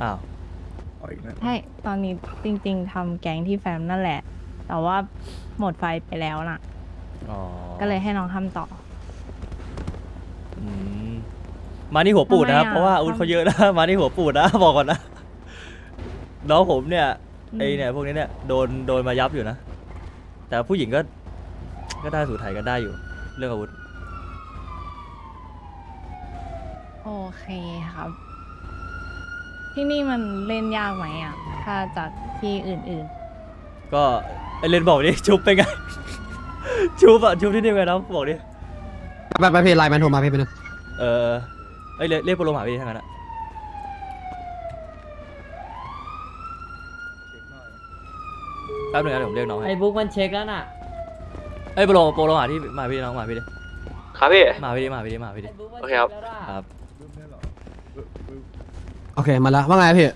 อ้าวเอาอีกแล้วใช่ตอนนี้จริง ๆทำแก๊งที่แฟมนั่นแหละ แต่ว่าหมดไฟไปแล้วน่ะ อ๋อก็เลยให้น้องทำต่อ อืมมานี่หัวปูดนะครับ ทำไมอะเพราะว่าอาวุธเขาเยอะนะ มานี่หัวปูดนะ บอกก่อนนะ น้องผมเนี่ยไอเนี่ยพวกนี้เนี่ยโดนโดนมายับอยู่นะ แต่ผู้หญิงก็ ก็ได้สู่ไทยกันได้อยู่ เรื่องอาวุธ โอเคครับ ที่นี่มันเล่นยากไหมอะ ถ้าจากที่อื่นก็ไอเลนบอกดิชุบเป็นไง ชุบอะชุบที่นี่เป็นไงน้องบอกดิไปไปเพจไลน์แมนโทรมาเพจไปหนึ่งเออไอยเรียกเรียกโปรโลมาพี่ทั้งนั้นอะแป๊บนึงนะเดี๋ยวผมเรียกน้องให้ไอ้บุ๊กมันเช็คแล้วน่ะเอ้ยโปรโลโปรโลมาที่มาพี่น้องมาพี่ดิครับพี่ มาพี่ดิมาพี่ดิมาพี่ดิไอ้บุ๊กมันโอเคครับช็แล้วน่ะครับ โอเคมาแล้วว่าไงพี่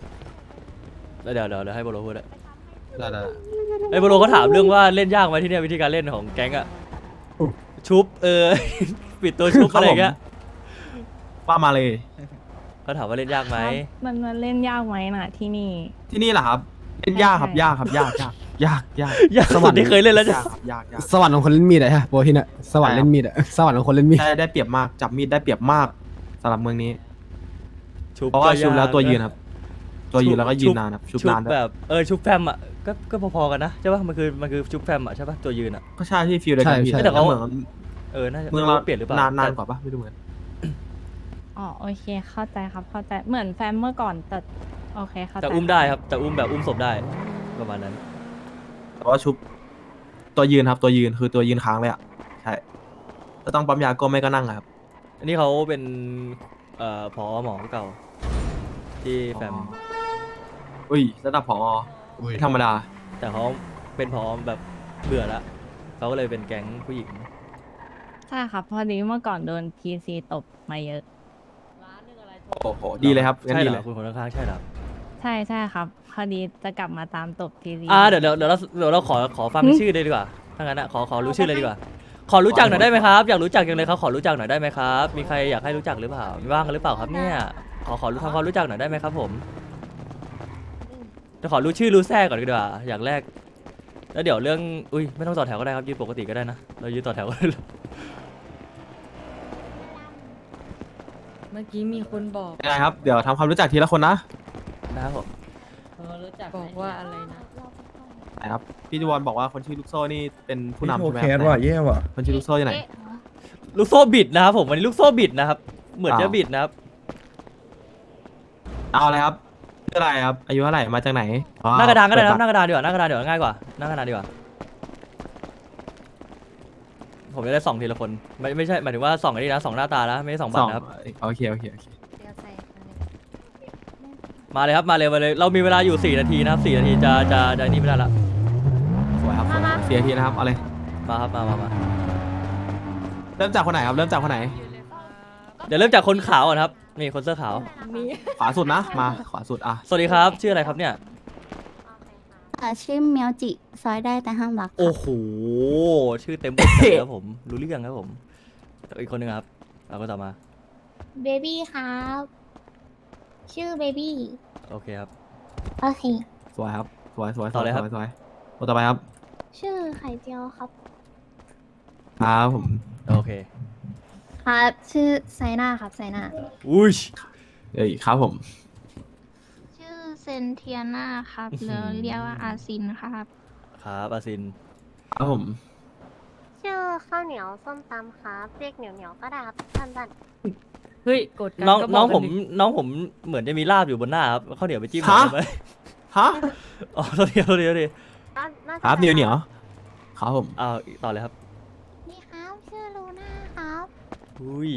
แล้วเดี๋ยวเดี๋ยวเดี๋ยวให้โปรโลพูดอะได้ได้ไอ้ยโปรโลก็ถามเรื่องว่าเล่นยากไหมที่เนี่ยวิธีการเล่นของแก๊งอะชุบเออ ปิดตัวชุบอะไรอย่างเงี้ยว่ามาเลย เขาถามว่าเล่นยากๆไหมครับมันมันเล่นยากไหมน่ะที่นี่ ที่นี่เหรอครับเล่นยากครับใช่ยากครับยากยากยากยากยากสุดที่เคยเล่นแล้วจ้ะยากครับยากยากสวรรค์ของคนเล่นมีดอะฮะโบที่เนี่ยสวรรค์เล่นมีดอะสวรรค์ของคนเล่นมีดได้ได้เปรียบมากจับมีดได้เปรียบมากสำหรับเมืองนี้ ชุบเพราะว่าก็ยกชุบแล้วตัวยืนครับ ตัวยืนแล้วก็ยืนนานครับชุบชุบนานด้วยแบบเออชุบแฟมอะก็ก็พอๆกันนะใช่ป่ะมันคือมันคือชุบแฟมอะใช่ป่ะตัวยืนอะก็ใช่ที่ฟิลเดียวกันพี่แต่เขา เหมือนเออน่าจะเมืองเราเปลี่ยนหรือเปล่านานนานแต่กว่าปะไม่รู้เหมือนกันอ๋อโอเคเข้าใจครับเข้าใจเหมือนแฟมเมื่อก่อนแต่โอเคเข้าใจแต่อุ้มได้ครับแต่อุ้มแบบอุ้มศพได้ประมาณนั้น แต่ว่าชุบตัวยืนครับ ตัวยืนคือตัวยืนค้างเลยอะใช่ก็ต้องปั๊มยาก็ไม่ก็นั่งอะครับอันนี้เขาเป็น เอ่อพอหมอเก่า ที่แฟมอ๋ออุ้ยระดับผอไม่ธรรมดา แต่เขาเป็นพอแบบเบื่อละเขาก็เลยเป็นแก๊งผู้หญิง ใช่ครับ พอดีเมื่อก่อนโดนพีซีตบมาเยอะร้านหนึงอะไรโทรโอ้โห ดีเลยครับงั้นใช่ดีเหรเลอย คุณคนข้างๆใช่เหรอใช่ใช่ครับ พอดีจะกลับมาตามตบพีซีอ่าเดี๋ยวเดี๋ยวเดี๋ยวเราเดี๋ยวเราขอขอฟังชื่อเลยดีกว่าถ้างั้นอะขอขอรู้ชื่อเลยดีกว่า ขอรู้จักหน่อยได้ไหมครับอยากรู้จักจังเลยครับขอรู้จักหน่อยได้ไหมครับมีใครอยากให้รู้จักหรือเปล่ามีว่างกันหรือเปล่าครับเนี่ยขอขอรู้ทำความรู้จักหน่อยได้ไหมครับ ผมจะขอรู้ชื่อรู้แทรกก่อนดีกว่าอย่างแรก แล้วเดี๋ยวเรื่องอุ้ยไม่ต้องต่อแถวก็ได้ครับยืนปกติก็ได้นะเรายืนต่อแถวก็ได้เมื่อกี้มีคนบอกยังไงครับ เดี๋ยวทำความรู้จักทีละคนนะนะครับผมเออรู้จักบอกว่าอะไรนะ นะครับพี่จวอนบอกว่าคนชื่อลูกโซ่นี่เป็นผู้นำโอใช่ไหมเคครับว่ะแย่ว่ะคนชื่อลูกโซ่ที่ไหน ลูกโซ่บิดนะครับผมวันนี้ลูกโซ่บิดนะครับ เหมือนจะอ้าวบิดนะครับ เอาเลยครับชื่ออะไรครับ อายุเท่าไหร่มาจากไหนอ๋อหน้ากระดานก็ได้นะครับหเปิน้ากระดานดีกว่าหน้ากระดานดีกว่าง่ายกว่าหน้ากระดานดีกว่า ผมจะได้ส่องทีละคนไม่ไม่ใช่หมายถึงว่าส่องอันนี้นะส่องหน้าตานะไม่ใช่ส่องสบัตอรงนะครับโอเคโอเคโอเคมาเลยครับมาเลยมาเลย เรามีเวลาอยู่ 4 นาทีนะครับ4นาทีจะจะจะนี่ไม่ได้ละ สวยครับสวยครับ เสียทีนะครับเอาเลยมาครับมามามาเริ่มจากคนไหนครับเริ่มจากคนไหน เดี๋ยวเริ่มจากคนขาวก่อนครับนี่คนเสื้อขาวขวาสุดนะมาขวาสุดอะสวัสดีครับ ชื่ออะไรครับเนี่ยอ่าชื่อเมียวจิซอยได้แต่ห้ามรักค่ะ โอ้โห ชื่อเต็มบทเลยครับผม รู้เรื่องครับผม อีกคนหนึงครับเราก็ต่อมา เบบี้ครับ ชื่อเบบี้โอเคครับ โอเค สวยครับสวยสวยสต่อวยเลยครับ สวยสวยคนต่อไปครับ ชื่อไข่เจียวครับ ครับผมโอเค ครับ ชื่อไซน่าครับไซน่า อุ้ย เอ้ยครับผม ชื่อเซนเทียนาครับอื้อหืหรืออเรียกว่าอาซินครับ ครับอาซิน ครับผม ชื่อข้าวเหนียวส้มตำครับ เรียกเหนียวเหนียวก็ได้ครับสั้นเฮ้ยกดกันน้องก็บน้ออกงกัผมดิน้องผมเหมือนจะมีลาบอยู่บนหน้าครับข้าวเหนียวไปจิ้มหน่อยได้ไหมฮะ อ๋อโทษทีโทษทีโทษทีๆน่าน่าจะครับเหนียวเหนียวครับผมอ้าวต่อเลยครับ นี่ครับชื่อลูน่าครับอุ้ย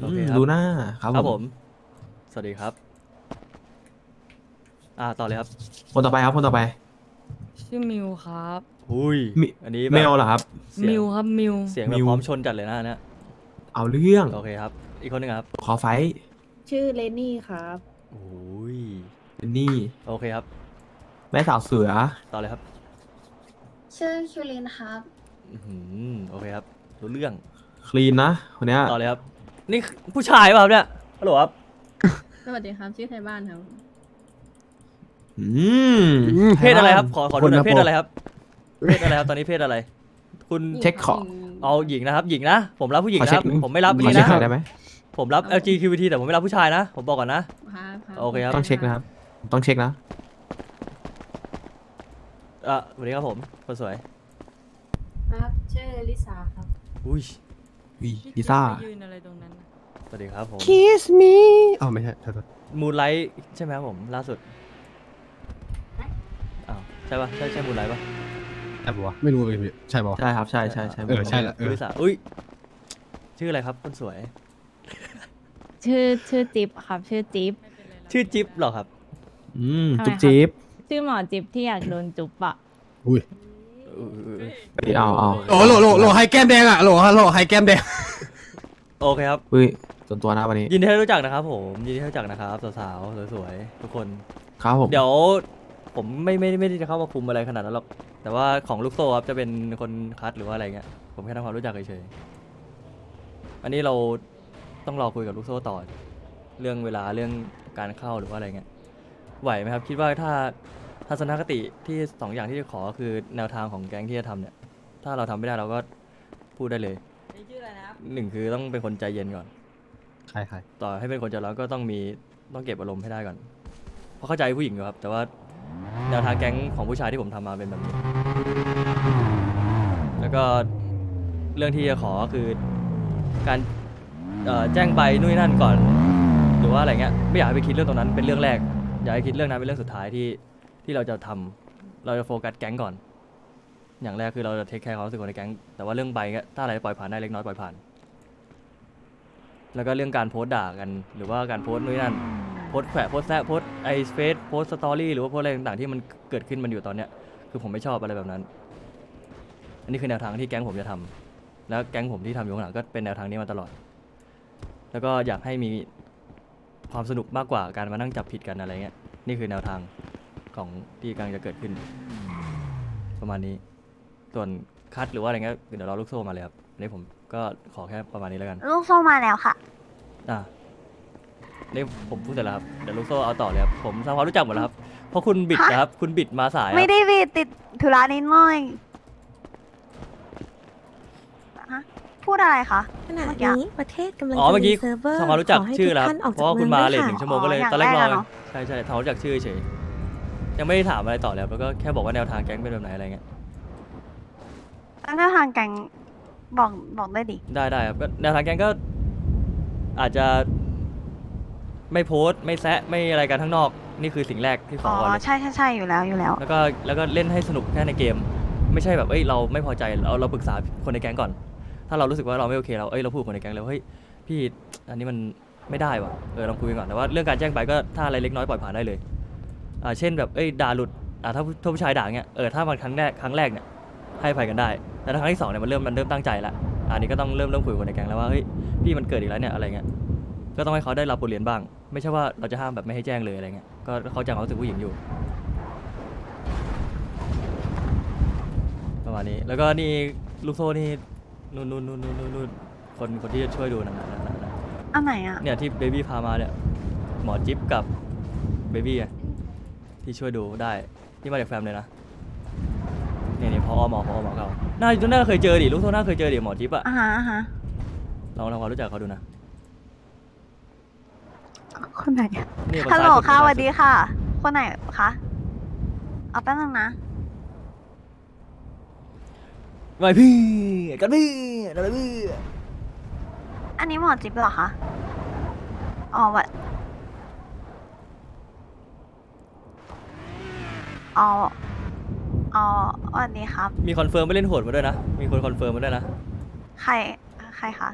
โออืเคมครับลูน่าครับครับผผม ม สวัสดีครับ อ่าต่อเลยครับ คนต่อไปครับคนต่อไป ชื่อมิวครับ อุ้ย มิ อันนี้แบบเมลเหรอครับ เสียงมิวครับมิว เสียงแบบมิว พร้อมชนจัดเลยนะอันเนี้ยเอาเรื่องโอเคครับ อีกคนหนึงครับขอไฟท์ชื่อเลนนี่ครับ อุ้ย เป็นนี่โอเคครับ แม่สาวเสือ ต่อเลยครับชื่อคิวลินครับ อื้อหือโอเคครับรู้เรื่องคลีนนะคนเนี้ยต่อเลยครับ นี่ผู้ชายเปล่าครับเนี่ยฮัลโหลครับสวัสดีครับ ชื่อไทยบ้านครับ อืม เพศอะไรครับขอขอดูหน่อยคเพนศนะอะไรครับเพศอะไรครับตอนนี้เพศอะไร คุณเช็คขอ เอาหญิงนะครับ หญิงนะผมรับผู้หญิงขอนะเช็คครับผมไม่รับขอนี่เช็คนะหน่อยได้ไหมผมรับ LGBT แต่ผมไม่รับผู้ชายนะ ผมบอกก่อนนะ ครับรับโอเคครับ ต้องเช็คนะครับผมต้องเช็คนะ อะสวัสดีครับผมคนสวย ครับชื่อลิซ่าครับอุ้ย วิลิซ่าไปยืนอะไรตรงนั้นน่ะสวัสดีครับผม kiss me อ๋อไม่ใช่โทษโทษมูนไลท์ใช่ไหมครับผมล่าสุดอ้าวใช่ปะใช่ใช่มูนไลท์ปะใช่ปะวะไม่รู้เลยพี่ใช่ปะวะ ใช่ครับใช่ใช่ใช่เออใช่ ละ คุณลิสาอุ้ย ชื่ออะไรครับคนสวย ชื่อชื่อจิ๊บครับ ชื่อจิ๊บ ไม่เป็นไรหรอกชื่อจิ๊บเหรอครับ อืมทำไมจุ๊บจิ๊บ ชื่อหมอจิ๊บที่อยากโดนจุ๊บอะอุ้ยเออเออเออเฮ้ยเอาเอาโอ้โหโหลโหลโหลไฮแก้มแดงอะโหลโหลไฮแก้มแดง โอเคครับเฮ้ยส่วนตัวนะวันนี้ยินดีที่ได้รู้จักนะครับผมยินดีที่ได้รู้จักนะครับสาวๆสวยๆทุกคน ครับผมเดี๋ยวผมไม่ไม่ไม่ได้จะเข้ามาคุมอะไรขนาดนั้นหรอกแต่ว่าของลูกโซ่ครับจะเป็นคนคัดหรือว่าอะไรเงี้ยผมแค่ทำความรู้จักเฉยๆอันนี้เราต้องรอคุยกับลูกโซ่ต่อ เรื่องเวลาเรื่องการเข้าหรือว่าอะไรเงี้ยไหวไหมครับ คิดว่าถ้า ทัศนคติที่สองอย่างที่จะขอคือแนวทางของแก๊งที่จะทำเนี่ย ถ้าเราทำไม่ได้เราก็พูดได้เลยนี่ชื่ออะไรนะครับหนึ่งคือต้องเป็นคนใจเย็นก่อน ใครใครต่อให้เป็นคนใจร้อนก็ต้องมีต้องเก็บอารมณ์ให้ได้ก่อน เพราะเข้าใจผู้หญิงอยู่ครับ แต่ว่าแนวทางแก๊งของผู้ชายที่ผมทำมาเป็นแบบนี้ แล้วก็เรื่องที่จะขอก็คือการเอ่อแจ้งใบนู่นนนั่นก่อน หรือว่าอะไรเงี้ยไม่อยากให้ไปคิดเรื่องตรงนั้นเป็นเรื่องแรก อยากให้คิดเรื่องนั้นเป็นเรื่องสุดท้ายที่ ที่เราจะทำเราจะโฟกัสแก๊งก่อน อย่างแรกคือเราจะเทคแคร์ความรู้สึกของในแก๊งแต่ว่าเรื่องใบเงี้ยถ้าอะไรปล่อยผ่านได้เล็กน้อยปล่อยผ่าน แล้วก็เรื่องการโพสต์ด่ากัน หรือว่าการโพสต์นู่นนนั่นโพสต์แขวะโพสต์แซะโพสต์ไอเฟซโพสต์สตอรี่หรือว่าโพสต์อะไรต่างๆที่มันเกิดขึ้นมันอยู่ตอนเนี้ยคือผมไม่ชอบอะไรแบบนั้น อันนี้คือแนวทางที่แก๊งผมจะทำแล้วแก๊งผมที่ทำอยู่ข้างหลังก็เป็นแนวทางนี้มาตลอด แล้วก็อยากให้มีความสนุกมากกว่าการมานั่งจับผิดกันอะไรเงี้ยนี่คือแนวทาง ของที่กำลังจะเกิดขึ้น ประมาณนี้ ส่วนคัดหรือว่าอะไรเงี้ยเดี๋ยวรอลูกโซ่มาเลยครับอันนี้ผมก็ขอแค่ประมาณนี้แล้วกัน ลูกโซ่มาแล้วค่ะ อะนี่ผมพูดเสร็จแล้วครับ เดี๋ยวลูกโซ่เอาต่อเลยครับ ผมทำความรู้จักหมดแล้วครับ เพราะคุณบิดนะครับ คุณบิดมาสายครับ ไม่ได้วีติดธุระนิดหน่อยฮะพูดอะไรคะ ขณะเมื่อกี้นี้ประเทศกำลังอ๋อจะเมื่อมีกี้เซิร์ฟเวอร์ทำความรู้จักขให้ชื่อแล้วทุครับท่นกเพราะว่าคุณมาเลทหนึ่งชั่วโมงก็เลย อ๋อตอนแรกรออย่างแรกอะเนอะ ใช่ใช่ทำความรู้จักชื่อเฉย ยังไม่ได้ถามอะไรต่อเลยครับแล้วก็แค่บอกว่าแนวทางแก๊งเป็นแบบไหนอะไรเงี้ย แล้วแนวทางแกงบอกบอกได้ดิ ได้ได้ครับก็แนวทางแก๊งก็อาจจะ ไม่โพสต์ไม่แซะไม่อะไรกันข้างนอก นี่คือสิ่งแรกที่ขอ๋ออก่อนเลยใช่ใช่ใช่อยู่แล้วอยู่แล้ว แล้วก็แล้วก็เล่นให้สนุกแค่ในเกม ไม่ใช่แบบเอ้ยเราไม่พอใจเราเราปรึกษาคนในแก๊งก่อน ถ้าเรารู้สึกว่าเราไม่โอเคเราเอ้ยเราพูดกับคนในแก๊งแล้วเฮ้ยพี่อันนี้มันไม่ได้ว่ะเออลองคุยกันก่อนแต่ว่าเรื่องการแจ้งไปก็ถ้าอะไรเล็กน้อยปล่อยผ่านได้เลย อ่าเช่นแบบเอ้ยด่าหลุดอ่าถ้าถ้าผู้ชายด่าเงี้ยเออถ้ามันครั้งแรกครั้งแรกเนี่ยให้อภัยกันได้แต่ถ้าครั้งที่สองเนี่ยมันเริ่มมันเริ่มตั้งใจละอันนี้ก็ต้องเริ่มเริ่มคุยกับคนในแก๊งแล้วว่าเฮ้ยพี่มันเกิดอีกแล้วเนี่ยอะไรเงี้ยก็ต้องให้เขาได้รับบทเรียนบ้าง ไม่ใช่ว่าเราจะห้ามแบบไม่ให้แจ้งเลยอะไรเงี้ยก็เขาใจะเขามรู้สึกผู้หญิงอยู่ ประมาณนี้แล้วก็นี่ลูกโซ่นี่นู่นนู่นนู่นนู่นนู่นนู่นคนคนที่จะช่วยดูนั่นนะนั่นนะนั่นนะอันไหนอะ เนี่ยที่เบบี้พามาเนี่ยหมอจิ๊บกับเบบี้อะ ที่ช่วยดูได้ที่มาจากแฟมเลยนะเนี่ยเนี่ยพอหมอพอหมอเขาน่าน่าเคยเจอดิลูกโซ่น่าเคยเจอดิหมอจิ๊บอะอ่าฮะอ่าฮะลองทำความรู้จักเขาดูนะคนไหนนี่คนฮัลโหลซ้ายสุดค่ะสนวัซ้ายสดีสุค่ะ คนไหนคะเอาแป๊บนึงนะ ไม่พี่กันพี่กันพี่อันนี้หมอจิ๊บเหรอคะ อ๋อวะ อ๋อ อ๋อสวัสดีครับ มีคอนเฟิร์มไม่เล่นโหดมาด้วยนะ มีคนคอนเฟิร์มมาด้วยนะ ใคร ใครคะ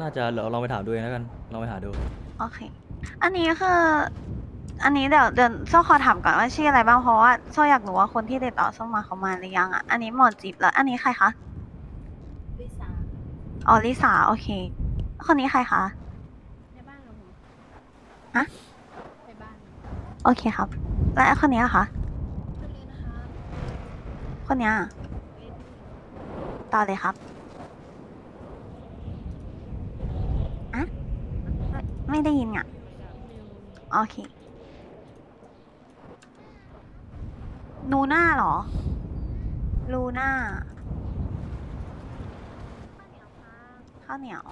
น่าจะเดี๋ยวลองไปถามดูเองแล้วกัน ลองไปหาดู โอเค อันนี้คือ อันนี้เดี๋ยวเดี๋ยวโซ่ขอถามก่อนว่าชื่ออะไรบ้าง เพราะว่าโซ่อยากรู้ว่าคนที่ติดต่อโซ่มาเขามาหรือยังอะ อันนี้หมอจิ๊บแล้ว อันนี้ใครคะ ลิซ่าอ๋อลิสาโอเค คนนี้ใครคะ ในบ้านกับผมฮะ ในบ้าน โอเคครับ และคนนี้อะคะคนนี้นะคะ คนเนี้ยต่อเลยครับอะไม่ได้ยินอะ โอเค นูน่าเหรอ ลูน่าข้าวเหนียว